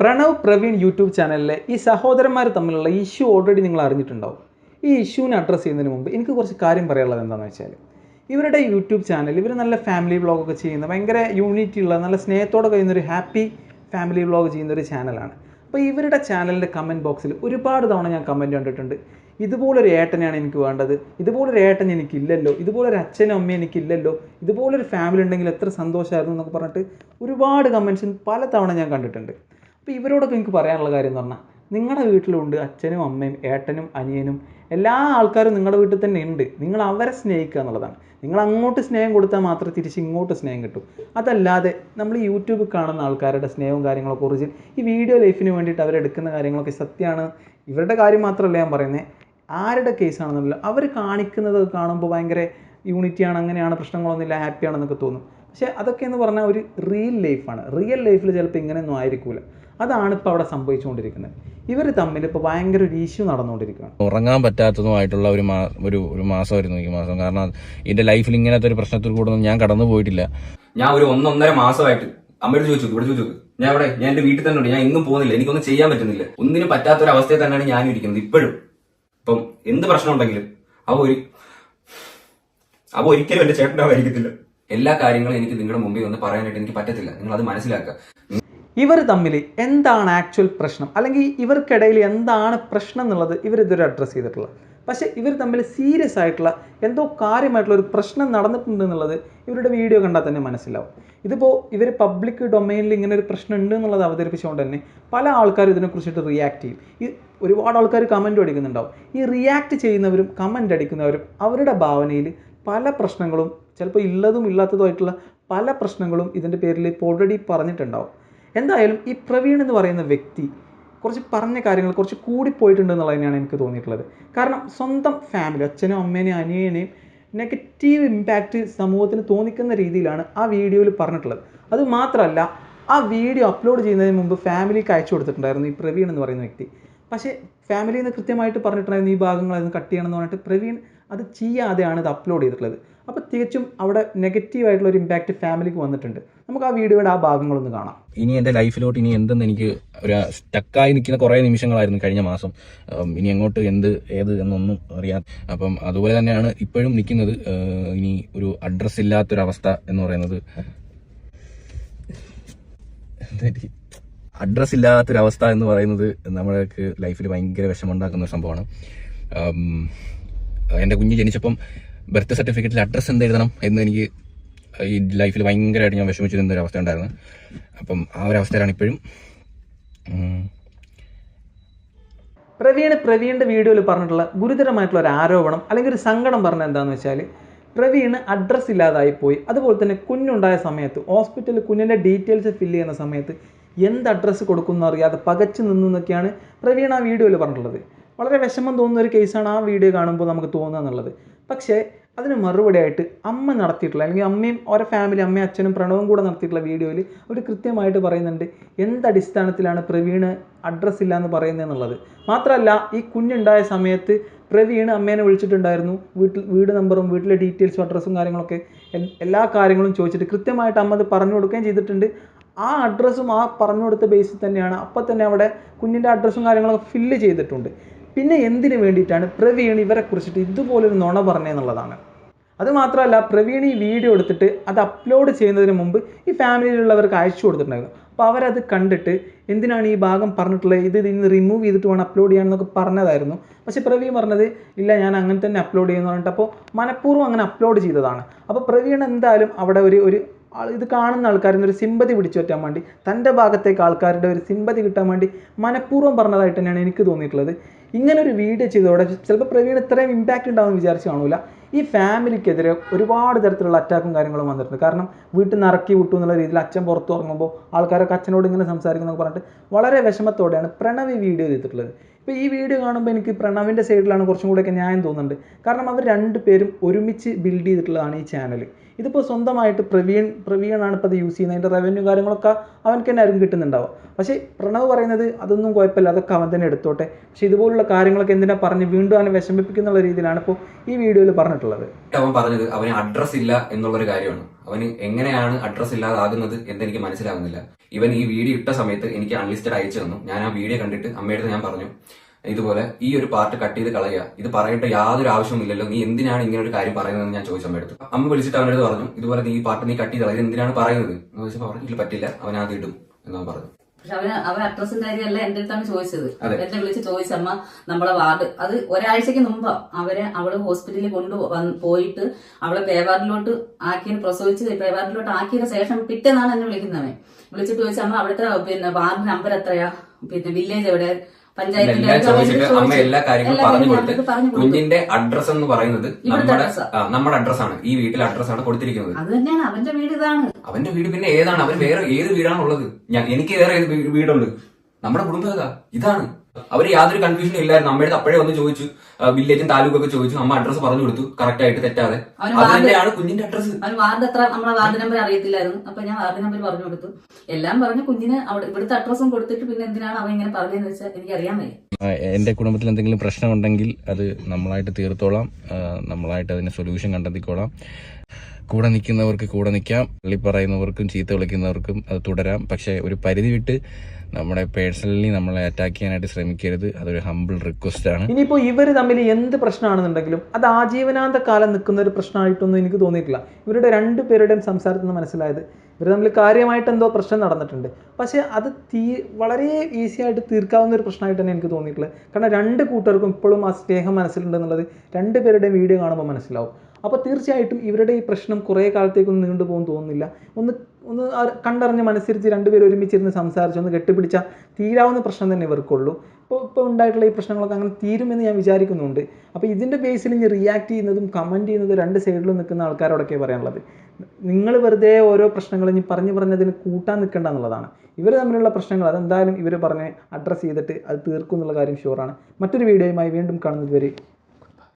Pranav Praveen YouTube ചാനലിലെ ഈ സഹോദരന്മാർ തമ്മിലുള്ള ഇഷ്യൂ ഓൾറെഡി നിങ്ങൾ അറിഞ്ഞിട്ടുണ്ടാവും. ഈ ഇഷ്യൂവിനെ അഡ്രസ്സ് ചെയ്യുന്നതിന് മുമ്പ് എനിക്ക് കുറച്ച് കാര്യം പറയാനുള്ളത് എന്താണെന്ന് വെച്ചാൽ ഇവരുടെ യൂട്യൂബ് ചാനൽ ഇവർ നല്ല ഫാമിലി വ്ളോഗൊക്കെ ചെയ്യുന്ന ഭയങ്കര യൂണിറ്റി ഉള്ള നല്ല സ്നേഹത്തോടെ കഴിയുന്ന ഒരു ഹാപ്പി ഫാമിലി വ്ളോഗ് ചെയ്യുന്ന ഒരു ചാനലാണ് അപ്പോൾ ഇവരുടെ ചാനലിന്റെ കമന്റ് ബോക്സിൽ ഒരുപാട് തവണ ഞാൻ കമന്റ് കണ്ടിട്ടുണ്ട്. ഇതുപോലൊരു ഏട്ടനെയാണ് എനിക്ക് വേണ്ടത്. ഇതുപോലൊരു ഏട്ടൻ എനിക്കില്ലല്ലോ. ഇതുപോലൊരു അച്ഛനും അമ്മയും എനിക്കില്ലല്ലോ. ഇതുപോലൊരു ഫാമിലി ഉണ്ടെങ്കിൽ എത്ര സന്തോഷമായിരുന്നു എന്നൊക്കെ പറഞ്ഞിട്ട് ഒരുപാട് കമന്റ്സ് പല തവണ ഞാൻ കണ്ടിട്ടുണ്ട്. അപ്പോൾ ഇവരോടൊക്കെ എനിക്ക് പറയാനുള്ള കാര്യം എന്ന് പറഞ്ഞാൽ നിങ്ങളുടെ വീട്ടിലുണ്ട് അച്ഛനും അമ്മയും ഏട്ടനും അനിയനും എല്ലാ ആൾക്കാരും നിങ്ങളുടെ വീട്ടിൽ തന്നെ ഉണ്ട്. നിങ്ങൾ അവരെ സ്നേഹിക്കുക എന്നുള്ളതാണ്. നിങ്ങൾ അങ്ങോട്ട് സ്നേഹം കൊടുത്താൽ മാത്രമേ തിരിച്ച് ഇങ്ങോട്ട് സ്നേഹം കിട്ടൂ. അതല്ലാതെ നമ്മൾ യൂട്യൂബിൽ കാണുന്ന ആൾക്കാരുടെ സ്നേഹവും കാര്യങ്ങളൊക്കെ കുറിച്ച് ഈ വീഡിയോ ലൈഫിന് വേണ്ടിയിട്ട് അവരെടുക്കുന്ന കാര്യങ്ങളൊക്കെ സത്യമാണ്. ഇവരുടെ കാര്യം മാത്രമല്ല ഞാൻ പറയുന്നത് ആരുടെ കേസാണെന്നല്ല അവർ കാണിക്കുന്നത് കാണുമ്പോൾ ഭയങ്കര യൂണിറ്റിയാണ് അങ്ങനെയാണ് പ്രശ്നങ്ങളൊന്നുമില്ല ഹാപ്പിയാണെന്നൊക്കെ തോന്നും. പക്ഷേ അതൊക്കെ എന്ന് പറഞ്ഞാൽ ഒരു റിയൽ ലൈഫാണ് റിയൽ ലൈഫിൽ ചിലപ്പോൾ ഇങ്ങനെയൊന്നും ആയിരിക്കില്ല അതാണ് ഇപ്പോൾ അവിടെ സംഭവിച്ചുകൊണ്ടിരിക്കുന്നത്. ഇവർ തമ്മിൽ ഇപ്പോൾ ഭയങ്കര ഒരു ഇഷ്യൂ നടന്നുകൊണ്ടിരിക്കുകയാണ്. ഉറങ്ങാൻ പറ്റാത്തതുമായിട്ടുള്ള ഒരു മാ ഒരു ഒരു മാസമായിരുന്നു ഈ മാസം. കാരണം എന്റെ ലൈഫിൽ ഇങ്ങനത്തെ ഒരു പ്രശ്നത്തിൽ കൂടെ ഒന്നും ഞാൻ കടന്നു പോയിട്ടില്ല. ഞാൻ ഒരു ഒന്നൊന്നര മാസമായിട്ട് അമ്മയോട് ചോദിച്ചു ഇവിടെ ചോദിച്ചു ഞാൻ ഇവിടെ ഞാൻ എന്റെ വീട്ടിൽ തന്നെ ഉണ്ട് ഞാൻ ഇന്നും പോകുന്നില്ല എനിക്കൊന്നും ചെയ്യാൻ പറ്റുന്നില്ല. ഒന്നിനും പറ്റാത്ത ഒരു അവസ്ഥയിൽ തന്നെയാണ് ഞാനും ഇരിക്കുന്നത് ഇപ്പോഴും. ഇപ്പം എന്ത് പ്രശ്നം ഉണ്ടെങ്കിലും അവ ഒരു അവ ഒരിക്കലും എന്റെ ചേട്ടനാവായിരിക്കത്തില്ല എല്ലാ കാര്യങ്ങളും എനിക്ക് നിങ്ങളുടെ മുമ്പിൽ വന്ന് പറയാനായിട്ട് എനിക്ക് പറ്റത്തില്ല. നിങ്ങൾ അത് മനസ്സിലാക്കുക. ഇവർ തമ്മിൽ എന്താണ് ആക്ച്വൽ പ്രശ്നം? അല്ലെങ്കിൽ ഇവർക്കിടയിൽ എന്താണ് പ്രശ്നം എന്നുള്ളത് ഇവർ ഇതുവരെ അഡ്രസ്സ് ചെയ്തിട്ടുള്ളത്. പക്ഷേ ഇവർ തമ്മിൽ സീരിയസ് ആയിട്ടുള്ള എന്തോ കാര്യമായിട്ടുള്ള ഒരു പ്രശ്നം നടന്നിട്ടുണ്ട് എന്നുള്ളത് ഇവരുടെ വീഡിയോ കണ്ടാൽ തന്നെ മനസ്സിലാവും. ഇതിപ്പോൾ ഇവർ പബ്ലിക് ഡൊമൈനിൽ ഇങ്ങനെ ഒരു പ്രശ്നം ഉണ്ട് എന്നുള്ളത് അവതരിപ്പിച്ചുകൊണ്ട് തന്നെ പല ആൾക്കാരും ഇതിനെക്കുറിച്ചിട്ട് റിയാക്ട് ചെയ്യും. ഈ ഒരുപാട് ആൾക്കാർ കമന്റ് അടിക്കുന്നുണ്ടാവും. ഈ റിയാക്ട് ചെയ്യുന്നവരും കമന്റ് അടിക്കുന്നവരും അവരുടെ ഭാവനയിൽ പല പ്രശ്നങ്ങളും ചിലപ്പോൾ ഇല്ലതും ഇല്ലാത്തതുമായിട്ടുള്ള പല പ്രശ്നങ്ങളും ഇതിന്റെ പേരിൽ ഇപ്പോൾ ഓൾറെഡി പറഞ്ഞിട്ടുണ്ടാവും. എന്തായാലും ഈ പ്രവീൺ എന്ന് പറയുന്ന വ്യക്തി കുറച്ച് പറഞ്ഞ കാര്യങ്ങൾ കുറച്ച് കൂടിപ്പോയിട്ടുണ്ട് തന്നെയാണ് എനിക്ക് തോന്നിയിട്ടുള്ളത്. കാരണം സ്വന്തം ഫാമിലി അച്ഛനും അമ്മേനെയും അനിയനെയും നെഗറ്റീവ് ഇമ്പാക്റ്റ് സമൂഹത്തിന് തോന്നിക്കുന്ന രീതിയിലാണ് ആ വീഡിയോയിൽ പറഞ്ഞിട്ടുള്ളത്. അത് മാത്രമല്ല ആ വീഡിയോ അപ്ലോഡ് ചെയ്യുന്നതിന് മുമ്പ് ഫാമിലിക്ക് അയച്ചു കൊടുത്തിട്ടുണ്ടായിരുന്നു ഈ പ്രവീൺ എന്ന് പറയുന്ന വ്യക്തി. പക്ഷേ ഫാമിലിയിൽ നിന്ന് കൃത്യമായിട്ട് പറഞ്ഞിട്ടുണ്ടായിരുന്നു ഈ ഭാഗങ്ങളായിരുന്നു കട്ട് ചെയ്യണമെന്ന് പറഞ്ഞിട്ട് പ്രവീൺ അത് ചെയ്യാതെയാണ് ഇത് അപ്ലോഡ് ചെയ്തിട്ടുള്ളത്. അപ്പോൾ തികച്ചും അവിടെ നെഗറ്റീവായിട്ടുള്ള ഒരു ഇമ്പാക്റ്റ് ഫാമിലിക്ക് വന്നിട്ടുണ്ട്. നമുക്ക് ആ വീഡിയോയുടെ ആ ഭാഗങ്ങളൊന്ന് കാണാം. ഇനി എന്റെ ലൈഫിലോട്ട് ഇനി എന്തെന്ന് എനിക്ക് ഒരു സ്റ്റക്കായി നിൽക്കുന്ന കുറേ നിമിഷങ്ങളായിരുന്നു കഴിഞ്ഞ മാസം. ഇനി എങ്ങോട്ട് എന്ത് ഏത് എന്നൊന്നും അറിയാം അപ്പം അതുപോലെ തന്നെയാണ് ഇപ്പോഴും നിൽക്കുന്നത് ഇനി ഒരു അഡ്രസ് ഇല്ലാത്തൊരവസ്ഥ എന്ന് പറയുന്നത്. അഡ്രസ് ഇല്ലാത്തൊരവസ്ഥ എന്ന് പറയുന്നത് നമ്മൾക്ക് ലൈഫിൽ ഭയങ്കര വിഷമമുണ്ടാക്കുന്ന ഒരു സംഭവമാണ്. എന്റെ കുഞ്ഞ് ജനിച്ചപ്പം ബർത്ത് സർട്ടിഫിക്കറ്റിൽ അഡ്രസ്സ് എന്ത് എഴുതണം എന്ന് എനിക്ക് ഈ ലൈഫിൽ ഭയങ്കരമായിട്ട് ഞാൻ വിഷമിച്ചിരുന്ന ഒരു അവസ്ഥ ഉണ്ടായിരുന്നു. അപ്പം ആ ഒരു അവസ്ഥയിലാണ് ഇപ്പോഴും. പ്രവീണ് പ്രവീണിന്റെ വീഡിയോയിൽ പറഞ്ഞിട്ടുള്ള ഗുരുതരമായിട്ടുള്ള ഒരു ആരോപണം അല്ലെങ്കിൽ ഒരു സങ്കടം പറഞ്ഞ എന്താണെന്ന് വെച്ചാൽ പ്രവീണ് അഡ്രസ്സ് ഇല്ലാതായി പോയി. അതുപോലെ തന്നെ കുഞ്ഞുണ്ടായ സമയത്ത് ഹോസ്പിറ്റലിൽ കുഞ്ഞിന്റെ ഡീറ്റെയിൽസ് ഫില്ല് ചെയ്യുന്ന സമയത്ത് എന്ത് അഡ്രസ്സ് കൊടുക്കുന്നു അറിയാതെ പകച്ചു നിന്നു എന്നൊക്കെയാണ് പ്രവീൺ ആ വീഡിയോയിൽ പറഞ്ഞിട്ടുള്ളത്. വളരെ വിഷമം തോന്നുന്ന ഒരു കേസാണ് ആ വീഡിയോ കാണുമ്പോൾ നമുക്ക് തോന്നുക എന്നുള്ളത്. പക്ഷേ അതിന് മറുപടിയായിട്ട് അമ്മ നടത്തിയിട്ടുള്ള അല്ലെങ്കിൽ അമ്മയും ഓരോ ഫാമിലി അമ്മയും അച്ഛനും പ്രണവും കൂടെ നടത്തിയിട്ടുള്ള വീഡിയോയിൽ അവർ കൃത്യമായിട്ട് പറയുന്നുണ്ട് എന്ത് അടിസ്ഥാനത്തിലാണ് പ്രവീണ് അഡ്രസ്സ് ഇല്ല എന്ന് പറയുന്നത് എന്നുള്ളത്? മാത്രമല്ല ഈ കുഞ്ഞുണ്ടായ സമയത്ത് പ്രവീണ് അമ്മേനെ വിളിച്ചിട്ടുണ്ടായിരുന്നു വീട്ടിൽ വീട് നമ്പറും വീട്ടിലെ ഡീറ്റെയിൽസും അഡ്രസ്സും കാര്യങ്ങളൊക്കെ എല്ലാ കാര്യങ്ങളും ചോദിച്ചിട്ട് കൃത്യമായിട്ട് അമ്മ അത് പറഞ്ഞു കൊടുക്കുകയും ചെയ്തിട്ടുണ്ട്. ആ അഡ്രസ്സും ആ പറഞ്ഞു കൊടുത്ത ബേസിൽ തന്നെയാണ്. അപ്പം തന്നെ അവിടെ കുഞ്ഞിന്റെ അഡ്രസ്സും കാര്യങ്ങളൊക്കെ ഫില്ല് ചെയ്തിട്ടുണ്ട്. പിന്നെ എന്തിനു വേണ്ടിയിട്ടാണ് പ്രവീൺ ഇവരെ കുറിച്ചിട്ട് ഇതുപോലൊരു നുണ പറഞ്ഞതെന്നുള്ളതാണ് അത് മാത്രമല്ല പ്രവീൺ ഈ വീഡിയോ എടുത്തിട്ട് അത് അപ്ലോഡ് ചെയ്യുന്നതിന് മുമ്പ് ഈ ഫാമിലിയിലുള്ളവർക്ക് അയച്ചു കൊടുത്തിട്ടുണ്ടായിരുന്നു. അപ്പോൾ അവരത് കണ്ടിട്ട് എന്തിനാണ് ഈ ഭാഗം പറഞ്ഞിട്ടുള്ളത്? ഇത് ഇന്ന് റിമൂവ് ചെയ്തിട്ട് വേണം അപ്ലോഡ് ചെയ്യാമെന്നൊക്കെ പറഞ്ഞതായിരുന്നു. പക്ഷേ പ്രവീൺ പറഞ്ഞത് ഇല്ല ഞാൻ അങ്ങനെ തന്നെ അപ്ലോഡ് ചെയ്യുന്നു പറഞ്ഞിട്ട് അപ്പോൾ മനഃപൂർവം അങ്ങനെ അപ്ലോഡ് ചെയ്തതാണ്. അപ്പോൾ പ്രവീൺ എന്തായാലും അവിടെ ഒരു ഒരു ഇത് കാണുന്ന ആൾക്കാരിൽ നിന്നൊരു സിമ്പതി പിടിച്ചു പറ്റാൻ വേണ്ടി തന്റെ ഭാഗത്തേക്ക് ആൾക്കാരുടെ ഒരു സിമ്പതി കിട്ടാൻ വേണ്ടി മനഃപൂർവം പറഞ്ഞതായിട്ട് തന്നെയാണ് എനിക്ക് തോന്നിയിട്ടുള്ളത്. ഇങ്ങനെ ഒരു വീഡിയോ ചെയ്തതോടെ ചിലപ്പോൾ പ്രവീൺ ഇത്രയും ഇമ്പാക്റ്റ് ഉണ്ടാവുമെന്ന് വിചാരിച്ച് കാണൂല. ഈ ഫാമിലിക്കെതിരെ ഒരുപാട് തരത്തിലുള്ള അറ്റാക്കും കാര്യങ്ങളും വന്നിട്ടുണ്ട്. കാരണം വീട്ടിൽ നിന്ന് ഇറക്കി വിട്ടു എന്നുള്ള രീതിയിൽ അച്ഛൻ പുറത്തു ഇറങ്ങുമ്പോൾ ആൾക്കാരൊക്കെ അച്ഛനോട് ഇങ്ങനെ സംസാരിക്കുന്നൊക്കെ പറഞ്ഞിട്ട് വളരെ വിഷമത്തോടെയാണ് പ്രണവ് ഈ വീഡിയോ ചെയ്തിട്ടുള്ളത്. ഇപ്പോൾ ഈ വീഡിയോ കാണുമ്പോൾ എനിക്ക് പ്രണവിന്റെ സൈഡിലാണ് കുറച്ചും കൂടെയൊക്കെ ന്യായം തോന്നുന്നുണ്ട്. കാരണം അവർ രണ്ട് പേരും ഒരുമിച്ച് ബിൽഡ് ചെയ്തിട്ടുള്ളതാണ് ഈ ചാനൽ ഇതിപ്പോൾ സ്വന്തമായിട്ട് പ്രവീൺ പ്രവീണാണ് ഇപ്പോൾ അത് യൂസ് ചെയ്യുന്നത്. അതിന്റെ റവന്യൂ കാര്യങ്ങളൊക്കെ അവനക്ക് തന്നെ ആരും കിട്ടുന്നുണ്ടാവുക. പക്ഷേ പ്രണവ് പറയുന്നത് അതൊന്നും കുഴപ്പമില്ല. അതൊക്കെ അവൻ തന്നെ എടുത്തോട്ടെ. പക്ഷേ ഇതുപോലുള്ള കാര്യങ്ങളൊക്കെ എന്തിനാ പറഞ്ഞ് വീണ്ടും അവനെ വിഷമിപ്പിക്കുന്നുള്ള രീതിയിലാണ് ഇപ്പോൾ ഈ വീഡിയോയിൽ പറഞ്ഞിട്ടുള്ളത്. അവൻ പറഞ്ഞത് അവന് അഡ്രസ് ഇല്ല എന്നുള്ളൊരു കാര്യമാണ്. അവന് എങ്ങനെയാണ് അഡ്രസ് ഇല്ലാതാകുന്നത് എന്നെനിക്ക് മനസ്സിലാകുന്നില്ല ഇവൻ ഈ വീഡിയോ ഇട്ട സമയത്ത് എനിക്ക് അൺലിസ്റ്റഡ് അയച്ചു തന്നു. ഞാൻ ആ വീഡിയോ കണ്ടിട്ട് അമ്മയുടെ ഞാൻ പറഞ്ഞു ഇതുപോലെ ഈ ഒരു പാർട്ട് കട്ട് ചെയ്ത് കളയുക. ഇത് പറയേണ്ട യാതൊരു ആവശ്യമില്ലല്ലോ നീ എന്തിനാണ് ഇങ്ങനെ ഒരു കാര്യം പറയുന്നതെന്ന് ഞാൻ ചോദിച്ചു എടുത്തു അമ്മ വിളിച്ചിട്ട് അവനടുത്ത് പറഞ്ഞു ഇതുപോലെ നീ ഈ പാർട്ട് നീ കട്ട് ചെയ്ത് കളയുക എന്തിനാണ് പറയുന്നത്? എന്ന് ചോദിച്ചപ്പോൾ പറഞ്ഞു ഇല്ല പറ്റില്ല. അവൻ ആദ്യം ഇടും എന്ന് അവൻ പറഞ്ഞു പക്ഷെ അവന് അവൻ അഡ്രസ്സും കാര്യമല്ല എന്റെ അടുത്താണ് ചോദിച്ചത്. എന്നെ വിളിച്ച് ചോദിച്ചമ്മ നമ്മളെ വാർഡ് അത് ഒരാഴ്ചക്ക് മുമ്പ് അവരെ അവൾ ഹോസ്പിറ്റലിൽ കൊണ്ടു പോയിട്ട് അവളെ പേവാർഡിലോട്ട് ആക്കിയ പ്രസവിച്ച് പേവാർഡിലോട്ട് ആക്കിയതിന് ശേഷം പിറ്റേന്നാണ് എന്നെ വിളിക്കുന്നവൻ. വിളിച്ചിട്ട് ചോദിച്ചമ്മ അവിടുത്തെ പിന്നെ വാർഡ് നമ്പർ എത്രയാ? പിന്നെ വില്ലേജ് എവിടെ? എല്ലാം ചോദിച്ചിട്ട് അമ്മ എല്ലാ കാര്യങ്ങളും പറഞ്ഞു കൊടുത്ത്. കുഞ്ഞിന്റെ അഡ്രസ് എന്ന് പറയുന്നത് നമ്മുടെ നമ്മുടെ അഡ്രസ്സാണ് ഈ വീട്ടിലെ അഡ്രസ്സാണ് കൊടുത്തിരിക്കുന്നത്. അത് തന്നെയാണ്. അവന്റെ വീട് ഇതാണ്. അവന്റെ വീട് പിന്നെ ഏതാണ്? അവൻ വേറെ ഏത് വീടാണ് ഉള്ളത് ഞാൻ എനിക്ക് വേറെ ഏത് വീടുണ്ട്? നമ്മുടെ കുടുംബം ഇതാണ്. അവർ യാതൊരു കൺഫ്യൂഷനും ഇല്ലായിരുന്നു. അമ്മയുടെ അപ്പോഴേ ഒന്ന് ചോദിച്ചു. വില്ലേജും താലൂക്കും ഒക്കെ ചോദിച്ചു. അമ്മ അഡ്രസ് പറഞ്ഞു കൊടുത്തു. കറക്റ്റ് ആയിട്ട് തെറ്റാതെ. അതിന്റെയാണ് കുഞ്ഞിന്റെ അഡ്രസ് വാർഡ് എത്ര? നമ്മളെ വാർഡ് നമ്പർ അറിയത്തില്ലായിരുന്നു. അപ്പൊ ഞാൻ വാർഡ് നമ്പർ പറഞ്ഞു കൊടുത്തു. എല്ലാം പറഞ്ഞു കുഞ്ഞിന് അവിടെ ഇവിടുത്തെ അഡ്രസ്സും കൊടുത്തിട്ട് പിന്നെ എന്തിനാണ് അവ ഇങ്ങനെ പറഞ്ഞതെന്ന് വെച്ചാൽ എനിക്ക് അറിയാൻ വയ്യ എന്റെ കുടുംബത്തിൽ എന്തെങ്കിലും പ്രശ്നമുണ്ടെങ്കിൽ അത് നമ്മളായിട്ട് തീർത്തോളാം. നമ്മളായിട്ട് അതിന് സൊല്യൂഷൻ കണ്ടെത്തിക്കോളാം. കൂടെ നിൽക്കുന്നവർക്ക് കൂടെ നിൽക്കാം. പള്ളി പറയുന്നവർക്കും ചീത്ത വിളിക്കുന്നവർക്കും അത് തുടരാം. പക്ഷേ ഒരു പരിധി വിട്ട് നമ്മുടെ പേഴ്സണലി നമ്മളെ അറ്റാക്ക് ചെയ്യാനായിട്ട് ശ്രമിക്കരുത്. അതൊരു ഹമ്പിൾ റിക്വസ്റ്റ് ആണ്. ഇനിയിപ്പോൾ ഇവർ തമ്മിൽ എന്ത് പ്രശ്നമാണെന്നുണ്ടെങ്കിലും അത് ആജീവനാന്ത കാലം നിൽക്കുന്ന ഒരു പ്രശ്നമായിട്ടൊന്നും എനിക്ക് തോന്നിയിട്ടില്ല. ഇവരുടെ രണ്ട് പേരുടെയും സംസാരത്തിൽ നിന്ന് മനസ്സിലായത് ഇവർ തമ്മിൽ കാര്യമായിട്ട് എന്തോ പ്രശ്നം നടന്നിട്ടുണ്ട്. പക്ഷേ അത് തീ വളരെ ഈസി ആയിട്ട് തീർക്കാവുന്ന ഒരു പ്രശ്നമായിട്ട് തന്നെ എനിക്ക് തോന്നിയിട്ടുള്ളത് കാരണം രണ്ട് കൂട്ടർക്കും ഇപ്പോഴും ആ സ്നേഹം മനസ്സിലുണ്ടെന്നുള്ളത് രണ്ട് പേരുടെ വീഡിയോ കാണുമ്പോൾ മനസ്സിലാവും. അപ്പോൾ തീർച്ചയായിട്ടും ഇവരുടെ ഈ പ്രശ്നം കുറേ കാലത്തേക്കൊന്നും നീണ്ടുപോകും തോന്നുന്നില്ല. ഒന്ന് ഒന്ന് കണ്ടറിഞ്ഞ മനസ്സിരുത്തി രണ്ടുപേരും ഒരുമിച്ചിരുന്ന് സംസാരിച്ച് ഒന്ന് കെട്ടിപ്പിടിച്ചാൽ തീരാവുന്ന പ്രശ്നം തന്നെ ഇവർക്കുള്ളൂ. ഇപ്പോൾ ഇപ്പോൾ ഉണ്ടായിട്ടുള്ള ഈ പ്രശ്നങ്ങളൊക്കെ അങ്ങനെ തീരുമെന്ന് ഞാൻ വിചാരിക്കുന്നുണ്ട്. അപ്പോൾ ഇതിന്റെ ബേസിൽ ഇനി റിയാക്ട് ചെയ്യുന്നതും കമന്റ് ചെയ്യുന്നതും രണ്ട് സൈഡിലും നിൽക്കുന്ന ആൾക്കാരോടൊക്കെ പറയാനുള്ളത്. നിങ്ങൾ വെറുതെ ഓരോ പ്രശ്നങ്ങൾ ഇനി പറഞ്ഞു പറഞ്ഞതിന് കൂട്ടാൻ നിൽക്കേണ്ട എന്നുള്ളതാണ്. ഇവർ തമ്മിലുള്ള പ്രശ്നങ്ങൾ അതെന്തായാലും ഇവർ പറഞ്ഞ് അഡ്രസ്സ് ചെയ്തിട്ട് അത് തീർക്കും എന്നുള്ള കാര്യം ഷുവറാണ് മറ്റൊരു വീഡിയോയുമായി വീണ്ടും കാണുന്നത് വരെ